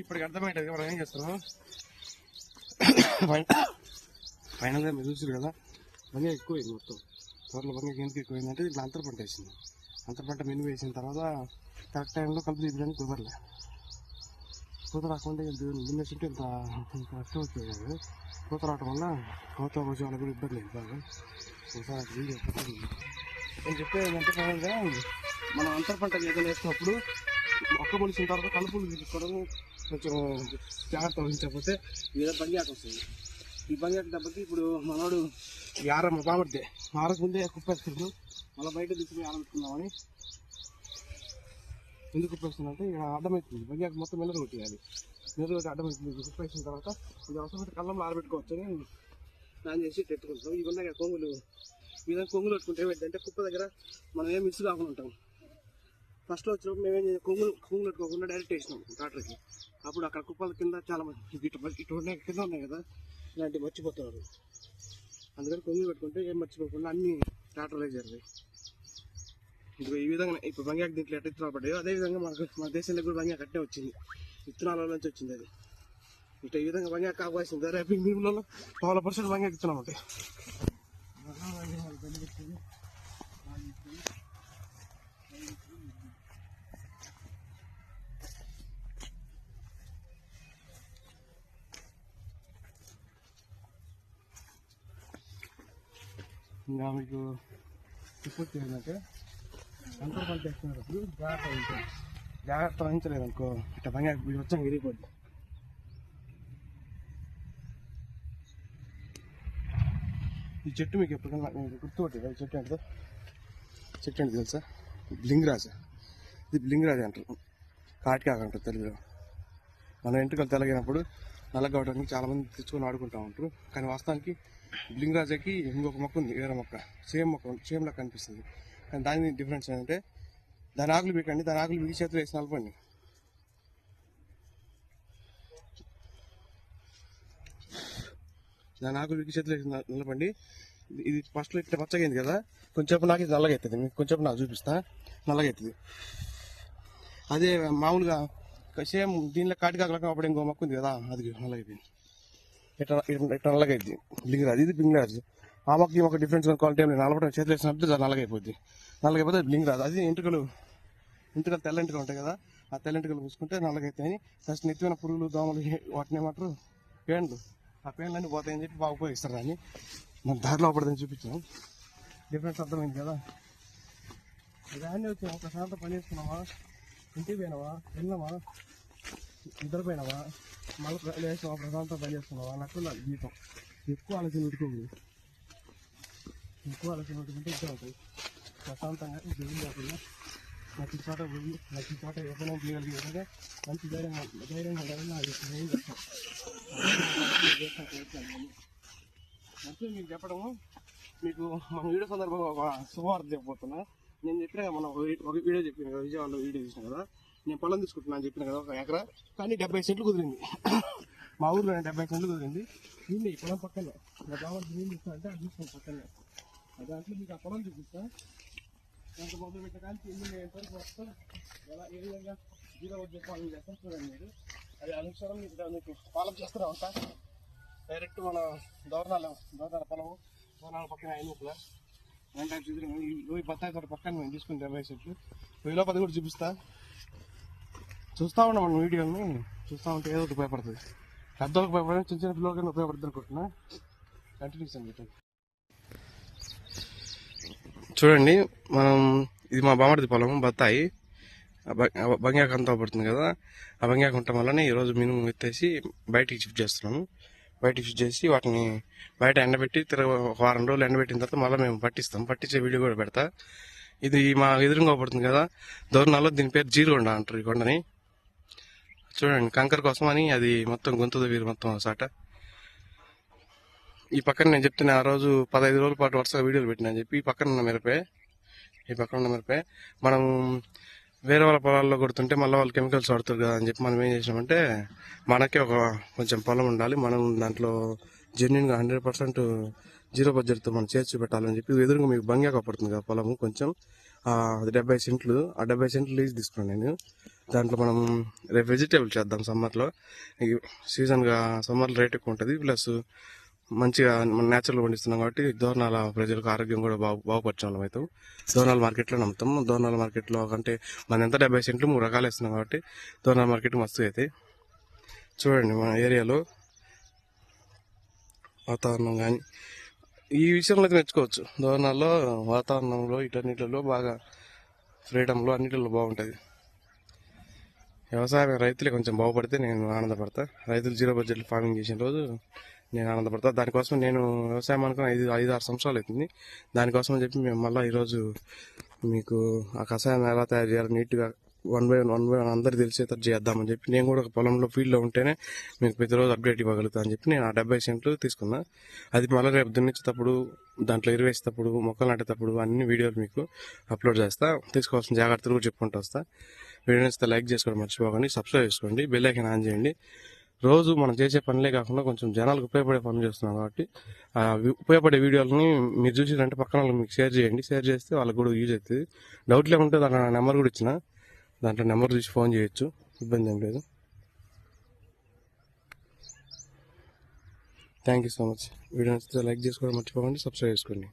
ఇప్పటికి అర్థమైంది మనం ఏం చేస్తున్నాం ఫైనల్గా మీరు చూసారు కదా బంగా ఎక్కువైంది మొత్తం. తోటలో బంగా ఎందుకు ఎక్కువైందంటే ఇట్లా అంతర పంట వేసింది. అంతర పంట మెను వేసిన తర్వాత కరెక్ట్ టైంలో కలుపు తీయడానికి కుదరలే. పూత రాకుండా దున్నేస్తుంటే ఇంత ఇంత కష్టం వచ్చేది కాదు. పూత రావటం వల్ల కోత వచ్చే వాళ్ళకి కూడా ఇబ్బంది లేదు బాగా. ఒకసారి నేను చెప్పేది ఏంటంటే ఫైనల్గా మనం అంతర పంట ఏదైనా వేసినప్పుడు మొక్క మొలిసిన తర్వాత కలుపులు తీసుకోవడం కొంచెం జాగ్రత్త వహించకపోతే ఏదో బంగాకు వస్తుంది. ఈ బంగాకు దెబ్బకి ఇప్పుడు మనోడు ఈ ఆరమ్మ బాబడితే ఆరకు ముందే కుప్పేస్తున్నాడు మళ్ళీ బయట తీసుకుని ఆరబెట్టుకుందామని ఎందుకు కుప్పేస్తుందంటే ఇక అడ్డమవుతుంది బంగాకు మొత్తం మెల్లగా కొట్టేయాలి. మెల్లగా కొట్టి అడ్డమవుతుంది కుప్పేసిన తర్వాత ఇది అవసరమైతే కళ్ళంలో ఆరబెట్టుకోవచ్చు అని ప్లాన్ చేసి పెట్టుకుంటాం ఇవి ఉన్నాయి కొంగులు. మీద కొంగులు పెట్టుకుంటే ఏంటంటే కుప్ప దగ్గర మనం ఏం మిస్ కాకుండా ఉంటాం. ఫస్ట్లో వచ్చినప్పుడు మేమేం చేసాం? కొంగులు కొంగులు పెట్టుకోకుండా డైరెక్ట్ వేసినాం. ట్రాక్టర్కి. అప్పుడు అక్కడ కుప్పల కింద చాలా మంది ఇటు ఉన్నాయి కింద ఉన్నాయి కదా ఇలాంటివి మర్చిపోతున్నారు. అందుకని కొంగు పెట్టుకుంటే ఏం మర్చిపోకుండా అన్ని ట్రాక్టర్లే జరిగాయి ఇప్పుడు ఈ విధంగా ఇప్పుడు బంగాకు దీంట్లో ఎట్ట ఇత్తనాలు పడ్డాయో అదే విధంగా మనకు మన దేశంలో కూడా బంగాకు అట్టే వచ్చింది. విత్తనాల నుంచి వచ్చింది అది. ఇట్లా ఈ విధంగా బంగ్యాక్ కావాల్సింది రేపు మీ పవల పర్సెంట్ బంగాకు ఇస్తున్నాం అంటే ఇంకా మీకు ఇప్పుడు ఏంటంటే అంతర్ పంట వేసుకునేటప్పుడు జాగ్రత్త వహించాలి జాగ్రత్త వహించలేదు అనుకో ఇట్లా బంగా వచ్చాం విరిగిపోద్ది ఈ చెట్టు మీకు ఎప్పుడైనా మీకు గుర్తుపట్టి ఈ చెట్టు అంటే చెట్టు అంటే తెలుసా? బ్లింగ్రాజ్ ఇది బ్లింగ్రాజ్ అంటారు. కాటికాక అంటారు తెలుగులో. మన వెంట్రుకలు తెలగినప్పుడు నల్లగా చాలామంది తెచ్చుకొని ఆడుకుంటూ ఉంటారు. కానీ వాస్తవానికి లింగరాజాకి ఇంకొక మొక్క ఉంది వేరే మొక్క. సేమ్ మొక్క సేమ్ లాగా కనిపిస్తుంది కానీ దాని డిఫరెన్స్ ఏంటంటే దాని ఆకులు పీకండి దాని ఆకులు పీకి చేతులు వేసి నలపండి. దాని ఆకులు పీకి చేతులు వేసి నల- నలపండి. ఇది- ఫస్ట్లో ఇట్లా పచ్చగైంది కదా కొంచెం నాకు ఇది నల్లగా అవుతుంది మీకు కొంచెం నాకు చూపిస్తా. నల్లగా అవుతుంది అదే మామూలుగా సేమ్ దీనిలో కాటికాకలకు అప్పుడు ఇంకో మొక్క ఉంది కదా అది నల్లగా అయిపోయింది ఇట్లా ఇట్లా- ఇట్లా ఇది బ్లింగరాజ్ ఆ మొక్క ఈ మొక్క డిఫరెన్స్ క్వాలిటీ నేను నలపడం చేతులు వేసినప్పుడు అది నల్లగా అయిపోద్ది అది ఎంటుకలు ఎంటుకలు తెల్ల ఎంటుకలు ఉంటాయి కదా ఆ తెల్ల ఎంటుకలు పూసుకుంటే నల్లగా ఫస్ట్ నిత్యమైన పురుగులు దోమలు వాటిని ఏమంటారు? పేండ్లు ఆ పేండ్లు అన్నీ పోతాయని చెప్పి బాగా ఉపయోగిస్తారు దాన్ని. మన దారిలో పడదని చూపించాం. డిఫరెన్స్ అర్థమైంది కదా. దాన్ని వచ్చి ఒక శాతం పని చేసుకున్నావా? ఇంటికి పోయినావా? వెళ్ళినావా? నిద్రపోయినావా? మళ్ళీ లేచినావా ప్రశాంతం పని చేసుకున్నావా? అన్నట్టు నా జీవితం. ఎక్కువ ఆలోచన పెట్టుకోదు ఎక్కువ ఆలోచన పెట్టుకుంటే ఇద్దరు అవుతుంది. ప్రశాంతంగా దేవుడు లేకుండా ప్రతి చోట పోయి ప్రతి చోట ఎప్పుడైనా చేయగలిగే మంచి ధైర్యంగా ధైర్యంగా ఉండాలని నాకు ఏం చేస్తాం మంచిగా మీకు చెప్పడము. మీకు మన వీడియో సందర్భంగా ఒక శుభవార్త చెప్పబోతున్నా. నేను చెప్పిన మనం ఒక వీడియో చెప్పిన కదా విజయవాడలో వీడియో చూసిన కదా. నేను పొలం తీసుకుంటున్నాను చెప్పిన కదా ఒక ఎకరా. కానీ డెబ్బై సెంట్లు కుదిరింది. మా ఊర్లో డెబ్బై సెంట్లు కుదిరింది. దీన్ని ఈ పొలం పక్కనే నా బాబు ఏం ఇస్తా అంటే అది తీసుకుని పక్కనే. దాంట్లో మీకు ఆ పొలం చూపిస్తా. దాంట్లో మొదలు పెట్టడానికి ఎన్ని ఎంతవరకు వస్తాం ఎలా ఏ విధంగా జీరో పాలన చేస్తాం చూడండి మీరు. అది అనుసరం మీకు మీకు పాలన చేస్తూనే ఉంటా డైరెక్ట్ మన దోరణాలు దోరణాల పొలము దోరణాల పక్కన ఐనూకుల వెంటనే టైప్ చూసి ఈ బత్తాయి తోట పక్కన మేము తీసుకుని డెబ్బై సెట్లు. వెయ్యిలో పది కూడా చూపిస్తా. చూస్తా ఉన్నాం మనం వీడియోని. చూస్తా ఉంటే ఏదో ఒకటి ఉపయోగపడుతుంది పెద్దలకు ఉపయోగపడదు చిన్న చిన్న పిల్లలకి ఉపయోగపడుతుంది అనుకుంటున్నా? కంటిన్యూస్ అండి చూడండి మనం ఇది మా బామర్ది పొలం బత్తాయి. ఆ బంగాకు అంతా పడుతుంది కదా. ఆ బంగాకు ఉండటం వల్లనే ఈరోజు మినుము ఎత్తేసి బయటికి షిఫ్ట్ చేస్తున్నాము. బయటికి షిఫ్ట్ చేసి వాటిని బయట ఎండబెట్టి తిరగ ఒక వారం రోజులు ఎండబెట్టిన తర్వాత మళ్ళీ మేము పట్టిస్తాం. పట్టించే వీడియో కూడా పెడతా. ఇది మా ఎదురుగా పడుతుంది కదా. దోరణాల్లో దీని పేరు జీరుగొండ అంటారు ఈ కొండని. చూడండి కంకర కోసం అని అది మొత్తం గొంతు వీరు మొత్తం సాట. ఈ పక్కన నేను చెప్తున్నా ఆ రోజు పదహైదు రోజుల పాటు వరుసగా వీడియోలు పెట్టినా అని చెప్పి ఈ పక్కన ఉన్న మిరపే ఈ పక్కన ఉన్న మిరపే. మనం వేరే వాళ్ళ పొలాల్లో కొడుతుంటే మళ్ళీ వాళ్ళు కెమికల్స్ వాడుతారు కదా అని చెప్పి మనం ఏం చేసినామంటే మనకే ఒక కొంచెం పొలం ఉండాలి మనం దాంట్లో జెన్యున్గా హండ్రెడ్ పర్సెంట్ జీరో బడ్జెట్తో మనం చేర్చి పెట్టాలని చెప్పి ఎదురుగా మీకు బంగాక పడుతుంది కదా పొలము కొంచెం. డెబ్బై సెంట్లు ఆ డెబ్బై సెంట్లు లీజ్ తీసుకున్నాను నేను. దాంట్లో మనం రేపు వెజిటేబుల్ చేద్దాం సమ్మర్లో. సీజన్గా సమ్మర్లో రేట్ ఎక్కువ ఉంటుంది ప్లస్ మంచిగా మనం న్యాచురల్ పండిస్తున్నాం కాబట్టి దోర్నాల ప్రజలకు ఆరోగ్యం కూడా బాగు బాగుపరిచే వాళ్ళం అవుతాం దోర్నాల మార్కెట్లో నమ్ముతాం. దోర్నాల మార్కెట్లో అంటే మన ఎంత డెబ్బై సెంట్లు మూడు రకాలు వేస్తున్నాం కాబట్టి దోర్నాల మార్కెట్ మస్తు అవుతాయి చూడండి మన ఏరియాలో వాతావరణం కానీ ఈ విషయంలో అయితే మెచ్చుకోవచ్చు దోర్నాల్లో వాతావరణంలో ఇటన్నిటిలో బాగా ఫ్రీడంలో అన్నిటిలో బాగుంటుంది. వ్యవసాయం రైతులే కొంచెం బాగుపడితే నేను ఆనందపడతా. రైతులు జీరో బడ్జెట్లో ఫార్మింగ్ చేసిన రోజు నేను ఆనందపడతా. దానికోసం నేను వ్యవసాయం అనుకున్న ఐదు ఐదు ఆరు సంవత్సరాలు అవుతుంది. దానికోసం చెప్పి మేము మళ్ళీ ఈరోజు మీకు ఆ కషాయం ఎలా తయారు చేయాలి నీట్గా one by one one by one అందరు తెలిసేటట్టు చేద్దామని చెప్పి నేను కూడా ఒక పొలంలో ఫీల్డ్లో ఉంటేనే మీకు ప్రతిరోజు అప్డేట్ ఇవ్వగలుగుతా అని చెప్పి నేను ఆ డెబ్బై సెంట్లు తీసుకున్నా. అది మళ్ళీ రేపు దున్నిచ్చేటప్పుడు దాంట్లో ఇరవేసేటప్పుడు మొక్కలు నాటేటప్పుడు అన్ని వీడియోలు మీకు అప్లోడ్ చేస్తా. తీసుకోవాల్సిన జాగ్రత్తలు కూడా చెప్పుకుంటూ వస్తా. వీడియో నచ్చితే లైక్ చేసుకోవడం మర్చిపోకండి. సబ్స్క్రైబ్ చేసుకోండి. బెల్ ఐకన్ ఆన్ చేయండి. రోజు మనం చేసే పనులే కాకుండా కొంచెం జనాలకు ఉపయోగపడే పనులు చేస్తున్నాం కాబట్టి ఆ ఉపయోగపడే వీడియోలని మీరు చూసిరంటే పక్కన వాళ్ళకి మీకు షేర్ చేయండి. షేర్ చేస్తే వాళ్ళకి కూడా యూజ్ అవుతుంది. డౌట్ లేకుంటే దాని నెంబర్ కూడా ఇచ్చిన. దాంట్లో నెంబర్ చూసి ఫోన్ చేయొచ్చు. ఇబ్బంది ఏం లేదు. Thank you so much video నచ్చితే లైక్ చేసుకోవడం మర్చిపోకండి సబ్స్క్రైబ్ చేసుకోండి.